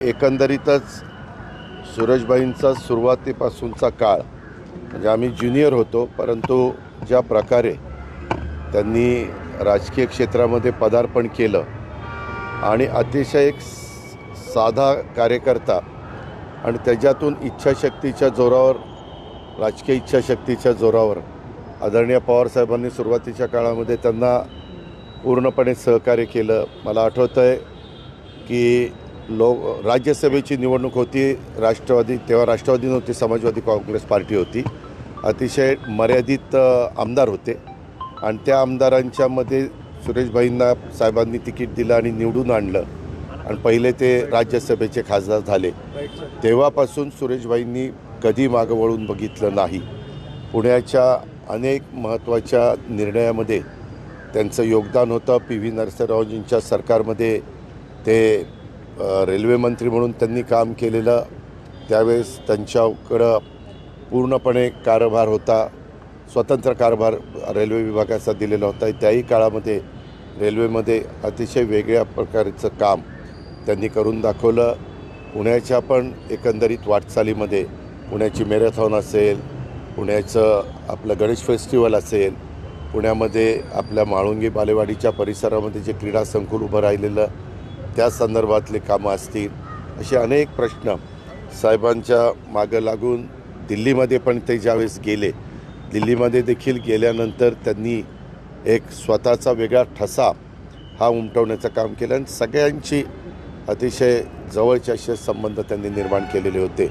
एकंदरीतच सूरजबाईंचा सुरुवातीपासूनचा काळ म्हणजे आम्ही ज्युनियर होतो परंतु ज्या प्रकारे त्यांनी राजकीय क्षेत्रामध्ये पदार्पण केलं आणि अतिशय एक साधा कार्यकर्ता आणि त्याच्यातून इच्छाशक्तीच्या जोरावर राजकीय इच्छाशक्तीच्या जोरावर आदरणीय पवारसाहेबांनी सुरुवातीच्या काळामध्ये त्यांना पूर्णपणे सहकार्य केलं. मला आठवतं आहे की लोक राज्यसभेची निवडणूक होती राष्ट्रवादी तेव्हा राष्ट्रवादी नव्हती समाजवादी काँग्रेस पार्टी होती. अतिशय मर्यादित आमदार होते. आणि त्या आमदारांच्यामध्ये सुरेशभाईंना साहेबांनी तिकीट दिलं आणि निवडून आणलं. आणि पहिले ते राज्यसभेचे खासदार झाले. तेव्हापासून सुरेशभाईंनी कधी मागं वळून बघितलं नाही. पुण्याच्या अनेक महत्त्वाच्या निर्णयामध्ये त्यांचं योगदान होतं. पी व्ही नरसिंहरावजींच्या सरकारमध्ये ते रेल्वे मंत्री म्हणून त्यांनी काम केलेलं त्यावेळेस त्यांच्याकडं पूर्णपणे कारभार होता स्वतंत्र कारभार रेल्वे विभागाचा दिलेला होता. त्याही काळामध्ये रेल्वेमध्ये अतिशय वेगळ्या प्रकारचं काम त्यांनी करून दाखवलं. पुण्याच्या पण एकंदरीत वाटचालीमध्ये पुण्याची मॅरेथॉन असेल पुण्याचं आपलं गणेश फेस्टिवल असेल पुण्यामध्ये आपल्या माळुंगी बालेवाडीच्या परिसरामध्ये जे क्रीडा संकुल उभं राहिलेलं त्या संदर्भातले कामं असतील असे अनेक प्रश्न साहेबांच्या मागं लागून दिल्लीमध्ये पण ते ज्यावेळेस गेले दिल्लीमध्ये देखील गेल्यानंतर त्यांनी एक स्वतःचा वेगळा ठसा हा उमटवण्याचं काम केलं आणि सगळ्यांची अतिशय जवळचे असे संबंध त्यांनी निर्माण केलेले होते.